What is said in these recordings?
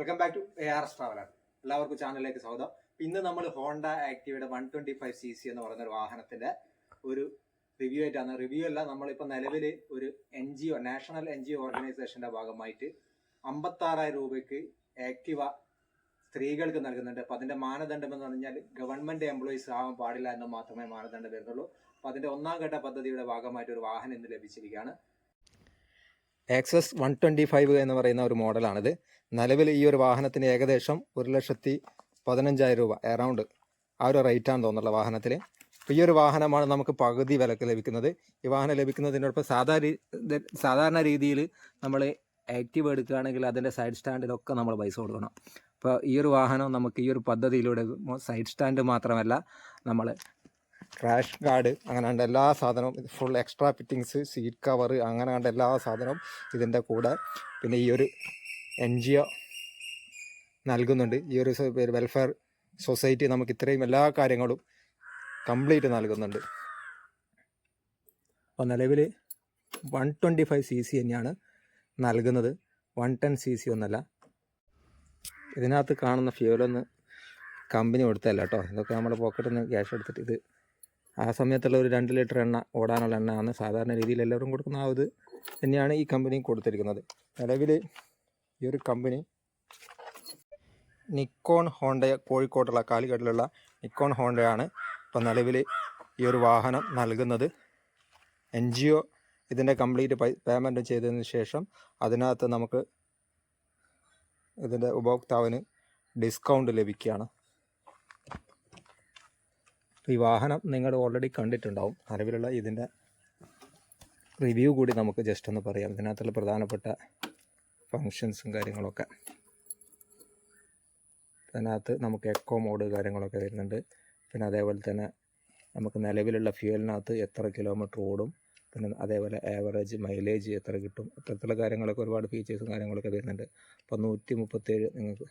Welcome back to A R S traveller എല്ലാവർക്കും ചാനലിലേക്ക് സ്വാഗതം. ഇന്ന് നമ്മൾ Honda ആക്ടിവയുടെ one twenty five C C എന്ന് പറയുന്ന ഒരു വാഹനത്തിന്റെ ഒരു റിവ്യൂ ആയിട്ടാണ്. റിവ്യൂ അല്ല നമ്മളിപ്പോൾ നിലവിൽ ഒരു N G O national N G O ഓർഗനൈസേഷന്റെ ഭാഗമായിട്ട് അമ്പത്താറായിരം രൂപയ്ക്ക് ആക്ടിവ സ്ത്രീകൾക്ക് നൽകുന്നുണ്ട്. അപ്പൊ അതിന്റെ മാനദണ്ഡം എന്ന് പറഞ്ഞാൽ ഗവൺമെന്റ് എംപ്ലോയീസ് ആവാൻ പാടില്ല എന്ന് മാത്രമേ മാനദണ്ഡം വരുന്നുള്ളൂ അപ്പൊ അതിന്റെ ഒന്നാം ഘട്ട പദ്ധതിയുടെ ഭാഗമായിട്ട് ഒരു വാഹനം ഇന്ന് ലഭിച്ചിരിക്കുകയാണ്. ആക്സസ് വൺ ട്വന്റി ഫൈവ് എന്ന് പറയുന്ന ഒരു മോഡലാണിത്. നിലവിൽ ഈ ഒരു വാഹനത്തിന് ഏകദേശം ഒരു ലക്ഷത്തി പതിനഞ്ചായിരം രൂപ അറൗണ്ട് ആ ഒരു റേറ്റാണ് തോന്നുന്നുള്ള വാഹനത്തിൽ ഈ ഒരു വാഹനമാണ് നമുക്ക് പകുതി വിലക്ക് ലഭിക്കുന്നത്. ഈ വാഹനം ലഭിക്കുന്നതിനോടൊപ്പം സാധാരണ സാധാരണ രീതിയിൽ നമ്മൾ ആക്റ്റീവ് എടുക്കുകയാണെങ്കിൽ അതിന്റെ സൈഡ് സ്റ്റാൻഡിലൊക്കെ നമ്മൾ പൈസ കൊടുക്കണം. അപ്പോൾ ഈ ഒരു വാഹനം നമുക്ക് ഈ ഒരു പദ്ധതിയിലൂടെ സൈഡ് സ്റ്റാൻഡ് മാത്രമല്ല നമ്മൾ ക്രാഷ് ഗാർഡ് അങ്ങനെ കണ്ട എല്ലാ സാധനവും full extra fittings seat cover അങ്ങനെ കണ്ട എല്ലാ സാധനവും ഇതിന്റെ കൂടെ. പിന്നെ ഈ ഒരു എൻ ജി ഒ നൽകുന്നുണ്ട്. ഈ ഒരു വെൽഫെയർ സൊസൈറ്റി നമുക്ക് ഇത്രയും എല്ലാ കാര്യങ്ങളും കംപ്ലീറ്റ് നൽകുന്നുണ്ട്. അപ്പോൾ നിലവിൽ one twenty five C C തന്നെയാണ് നൽകുന്നത്. വൺ ടെൻ സി സി ഒന്നല്ല. ഇതിനകത്ത് കാണുന്ന ഫ്യൂലൊന്ന് കമ്പനി കൊടുത്തല്ല കേട്ടോ. ഇതൊക്കെ നമ്മുടെ പോക്കറ്റിൽ നിന്ന് ക്യാഷ് എടുത്തിട്ട് ഇത് ആ സമയത്തുള്ള ഒരു രണ്ട് ലിറ്റർ എണ്ണ ഓടാനുള്ള എണ്ണ ആണ് സാധാരണ രീതിയിൽ എല്ലാവരും കൊടുക്കുന്ന ആ ഇത് തന്നെയാണ് ഈ കമ്പനി കൊടുത്തിരിക്കുന്നത്. നിലവിൽ ഈ ഒരു കമ്പനി നിക്കോൺ ഹോണ്ട കോഴിക്കോട്ടുള്ള കാലിക്കട്ടിലുള്ള നിക്കോൺ ഹോണ്ടയാണ് ഇപ്പം നിലവിൽ ഈ ഒരു വാഹനം നൽകുന്നത്. എൻ ജി ഒ ഇതിന്റെ കംപ്ലീറ്റ് പേയ്മെന്റ് ചെയ്തതിന് ശേഷം അതിനകത്ത് നമുക്ക് ഇതിന്റെ ഉപഭോക്താവിന് ഡിസ്കൗണ്ട് ലഭിക്കുകയാണ്. ഈ വാഹനം നിങ്ങൾ ഓൾറെഡി കണ്ടിട്ടുണ്ടാവും. നിലവിലുള്ള ഇതിന്റെ റിവ്യൂ കൂടി നമുക്ക് ജസ്റ്റ് ഒന്ന് പറയാം. ഇതിനകത്തുള്ള പ്രധാനപ്പെട്ട ഫങ്ഷൻസും കാര്യങ്ങളൊക്കെ. അതിനകത്ത് നമുക്ക് എക്കോ മോഡ് കാര്യങ്ങളൊക്കെ വരുന്നുണ്ട്. പിന്നെ അതേപോലെ തന്നെ നമുക്ക് നിലവിലുള്ള ഫ്യൂവലിനകത്ത് എത്ര കിലോമീറ്റർ ഓടും. പിന്നെ അതേപോലെ ആവറേജ് മൈലേജ് എത്ര കിട്ടും. അത്തരത്തിലുള്ള കാര്യങ്ങളൊക്കെ ഒരുപാട് ഫീച്ചേഴ്സും കാര്യങ്ങളൊക്കെ വരുന്നുണ്ട്. അപ്പോൾ നൂറ്റി മുപ്പത്തേഴ് നിങ്ങൾക്ക്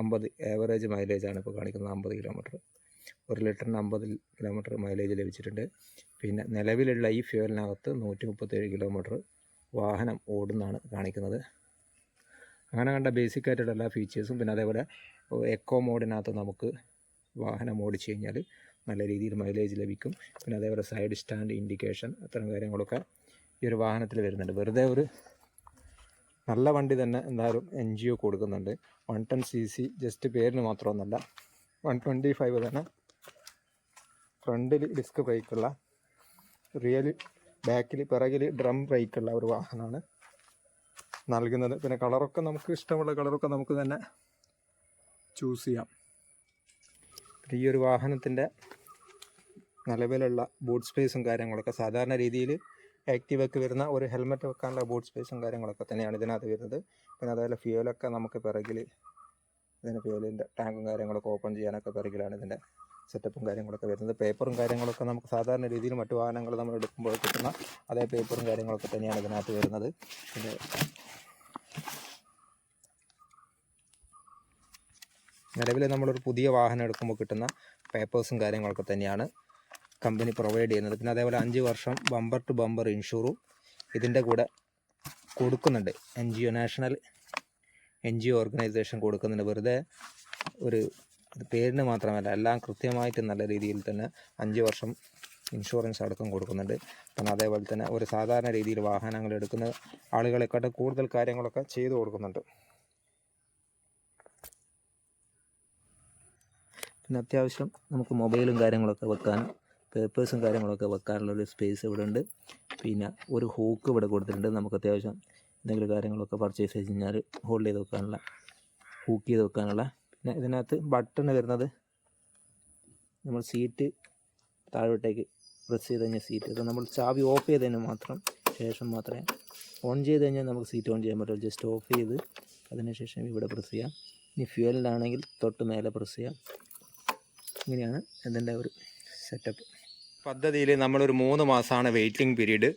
അമ്പത് ആവറേജ് മൈലേജാണ് ഇപ്പോൾ കാണിക്കുന്നത്. അമ്പത് കിലോമീറ്റർ ഒരു ലിറ്ററിന് അമ്പത് കിലോമീറ്റർ മൈലേജ് ലഭിച്ചിട്ടുണ്ട്. പിന്നെ നിലവിലുള്ള ഈ ഫ്യൂവലിനകത്ത് നൂറ്റി മുപ്പത്തേഴ് കിലോമീറ്റർ വാഹനം ഓടുന്നതാണ് കാണിക്കുന്നത്. അങ്ങനെ കണ്ട ബേസിക് ആയിട്ടുള്ള എല്ലാ ഫീച്ചേഴ്സും പിന്നെ അതേപോലെ എക്കോ മോഡിനകത്ത് നമുക്ക് വാഹനം ഓടിച്ചു കഴിഞ്ഞാൽ നല്ല രീതിയിൽ മൈലേജ് ലഭിക്കും. പിന്നെ അതേപോലെ സൈഡ് സ്റ്റാൻഡ് ഇൻഡിക്കേഷൻ അത്തരം കാര്യങ്ങളൊക്കെ ഈ ഒരു വാഹനത്തിൽ വരുന്നുണ്ട്. വെറുതെ ഒരു നല്ല വണ്ടി തന്നെ എന്തായാലും എൻ ജി ഒ കൊടുക്കുന്നുണ്ട്. One ten C C just പേരിന് മാത്രമൊന്നുമല്ല വൺ ട്വന്റി ഫൈവ് തന്നെ. ഫ്രണ്ടിൽ ഡിസ്ക് ബ്രേക്കുള്ള റിയൽ ബാക്കിൽ പിറകിൽ ഡ്രം ബ്രേക്കുള്ള ഒരു വാഹനമാണ് നൽകുന്നത്. പിന്നെ കളറൊക്കെ നമുക്ക് ഇഷ്ടമുള്ള കളറൊക്കെ നമുക്ക് തന്നെ ചൂസ് ചെയ്യാം. ഈ ഒരു വാഹനത്തിന്റെ നിലവിലുള്ള ബൂട്ട് സ്പേസും കാര്യങ്ങളൊക്കെ സാധാരണ രീതിയിൽ ആക്റ്റീവൊക്കെ വരുന്ന ഒരു ഹെൽമെറ്റ് വെക്കാനുള്ള ബൂട്ട് സ്പേസും കാര്യങ്ങളൊക്കെ തന്നെയാണ് ഇതിനകത്ത് വരുന്നത്. പിന്നെ അതേപോലെ ഫ്യൂലൊക്കെ നമുക്ക് പിറകിൽ ഇതിന് ഫ്യൂലിന്റെ ടാങ്കും കാര്യങ്ങളൊക്കെ ഓപ്പൺ ചെയ്യാനൊക്കെ പിറകിലാണ് ഇതിന്റെ സെറ്റപ്പും കാര്യങ്ങളൊക്കെ വരുന്നത്. പേപ്പറും കാര്യങ്ങളൊക്കെ നമുക്ക് സാധാരണ രീതിയിൽ മറ്റു വാഹനങ്ങൾ നമ്മൾ എടുക്കുമ്പോൾ കിട്ടുന്ന അതേ പേപ്പറും കാര്യങ്ങളൊക്കെ തന്നെയാണ് ഇതിനകത്ത് വരുന്നത്. പിന്നെ നിലവിൽ നമ്മളൊരു പുതിയ വാഹനം എടുക്കുമ്പോൾ കിട്ടുന്ന പേപ്പേഴ്സും കാര്യങ്ങളൊക്കെ തന്നെയാണ്. കമ്പനി പ്രൊവൈഡ് ചെയ്യുന്നത്. പിന്നെ അതേപോലെ അഞ്ച് വർഷം ബമ്പർ ടു ബമ്പർ ഇൻഷൂറും ഇതിന്റെ കൂടെ കൊടുക്കുന്നുണ്ട്. N G O national N G O organisation കൊടുക്കുന്നുണ്ട്. വെറുതെ ഒരു പേരിന് മാത്രമല്ല എല്ലാം കൃത്യമായിട്ട് നല്ല രീതിയിൽ തന്നെ അഞ്ച് വർഷം ഇൻഷുറൻസ് അടക്കം കൊടുക്കുന്നുണ്ട്. പിന്നെ അതേപോലെ തന്നെ ഒരു സാധാരണ രീതിയിൽ വാഹനങ്ങൾ എടുക്കുന്ന ആളുകളെക്കാട്ട് കൂടുതൽ കാര്യങ്ങളൊക്കെ ചെയ്തു കൊടുക്കുന്നുണ്ട്. പിന്നെ അത്യാവശ്യം നമുക്ക് മൊബൈലും കാര്യങ്ങളൊക്കെ വെക്കാൻ പേപ്പേഴ്സും കാര്യങ്ങളൊക്കെ വെക്കാനുള്ള ഒരു സ്പേസ് ഇവിടെ ഉണ്ട്. പിന്നെ ഒരു ഹൂക്ക് ഇവിടെ കൊടുത്തിട്ടുണ്ട്. നമുക്ക് അത്യാവശ്യം എന്തെങ്കിലും കാര്യങ്ങളൊക്കെ പർച്ചേസ് ചെയ്ത് കഴിഞ്ഞാൽ ഹോൾഡ് ചെയ്ത് വെക്കാനുള്ള ഹൂക്ക് ചെയ്ത് വെക്കാനുള്ള. പിന്നെ ഇതിനകത്ത് ബട്ടൺ വരുന്നത് നമ്മൾ സീറ്റ് താഴോട്ടേക്ക് പ്രസ് ചെയ്ത് കഴിഞ്ഞാൽ സീറ്റ് ഇത് നമ്മൾ ചാവി ഓഫ് ചെയ്തതിന് മാത്രം ശേഷം മാത്രമേ ഓൺ ചെയ്ത് കഴിഞ്ഞാൽ നമുക്ക് സീറ്റ് ഓൺ ചെയ്യാൻ പറ്റുള്ളൂ. ജസ്റ്റ് ഓഫ് ചെയ്ത് അതിനുശേഷം ഇവിടെ പ്രസ് ചെയ്യാം. ഇനി ഫ്യൂവലിലാണെങ്കിൽ തൊട്ട് മേലെ പ്രസ് ചെയ്യാം. ഇങ്ങനെയാണ് ഇതിന്റെ ഒരു സെറ്റപ്പ് പദ്ധതിയിൽ നമ്മളൊരു മൂന്ന് മാസമാണ് വെയിറ്റിംഗ് പീരീഡ്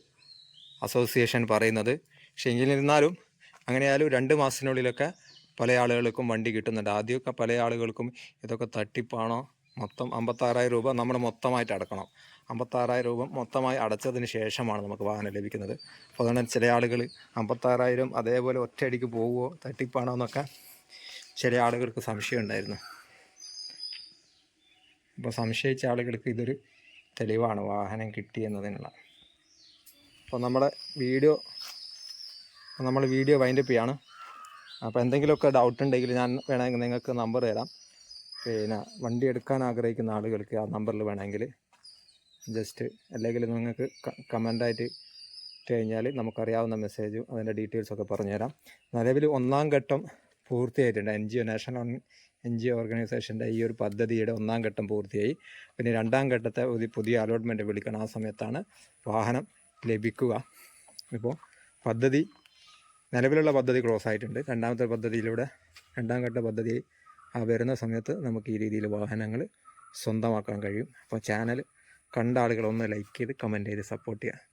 അസോസിയേഷൻ പറയുന്നത്. പക്ഷേ എങ്കിലിരുന്നാലും അങ്ങനെയായാലും രണ്ട് മാസത്തിനുള്ളിലൊക്കെ പല ആളുകൾക്കും വണ്ടി കിട്ടുന്നുണ്ട്. ആദ്യമൊക്കെ പല ആളുകൾക്കും ഇതൊക്കെ തട്ടിപ്പാണോ? മൊത്തം അമ്പത്താറായിരം രൂപ നമ്മൾ മൊത്തമായിട്ട് അടക്കണം. അമ്പത്താറായിരം രൂപ മൊത്തമായി അടച്ചതിന് ശേഷമാണ് നമുക്ക് വാഹനം ലഭിക്കുന്നത്. അപ്പോൾ അതുകൊണ്ട് ചില ആളുകൾ അമ്പത്താറായിരം അതേപോലെ ഒറ്റയടിക്ക് പോവുമോ തട്ടിപ്പാണോ എന്നൊക്കെ ചില ആളുകൾക്ക് സംശയം ഉണ്ടായിരുന്നു. അപ്പോൾ സംശയിച്ച ആളുകൾക്ക് ഇതൊരു തെളിവാണ് വാഹനം കിട്ടിയെന്നതിനുള്ള. അപ്പോൾ നമ്മുടെ വീഡിയോ നമ്മൾ വീഡിയോ വൈൻഡപ്പ് ചെയ്യാണ്. അപ്പോൾ എന്തെങ്കിലുമൊക്കെ ഡൗട്ട് ഉണ്ടെങ്കിൽ ഞാൻ വേണമെങ്കിൽ നിങ്ങൾക്ക് നമ്പർ തരാം. പിന്നെ വണ്ടി എടുക്കാൻ ആഗ്രഹിക്കുന്ന ആളുകൾക്ക് ആ നമ്പറിൽ വേണമെങ്കിൽ ജസ്റ്റ് അല്ലെങ്കിൽ നിങ്ങൾക്ക് കമന്റായിട്ട് ഇട്ട് കഴിഞ്ഞാൽ നമുക്കറിയാവുന്ന മെസ്സേജും അതിന്റെ ഡീറ്റെയിൽസൊക്കെ പറഞ്ഞുതരാം. നിലവിൽ ഒന്നാം ഘട്ടം പൂർത്തിയായിട്ടുണ്ട്. N G O national N G O ഓർഗനൈസേഷന്റെ ഈ ഒരു പദ്ധതിയുടെ ഒന്നാം ഘട്ടം പൂർത്തിയായി. പിന്നെ രണ്ടാം ഘട്ടത്തെ ഒരു പുതിയ അലോട്ട്മെന്റ് വിളിക്കണം ആ സമയത്താണ് വാഹനം ലഭിക്കുക. ഇപ്പോൾ പദ്ധതി നിലവിലുള്ള പദ്ധതി ക്ലോസ് ആയിട്ടുണ്ട്. രണ്ടാമത്തെ പദ്ധതിയിലൂടെ രണ്ടാം ഘട്ട പദ്ധതി ആ വരുന്ന സമയത്ത് നമുക്ക് ഈ രീതിയിൽ വാഹനങ്ങൾ സ്വന്തമാക്കാൻ കഴിയും. അപ്പോൾ ചാനൽ കണ്ട ആളുകളൊന്ന് ലൈക്ക് ചെയ്ത് കമന്റ് ചെയ്ത് സപ്പോർട്ട് ചെയ്യുക.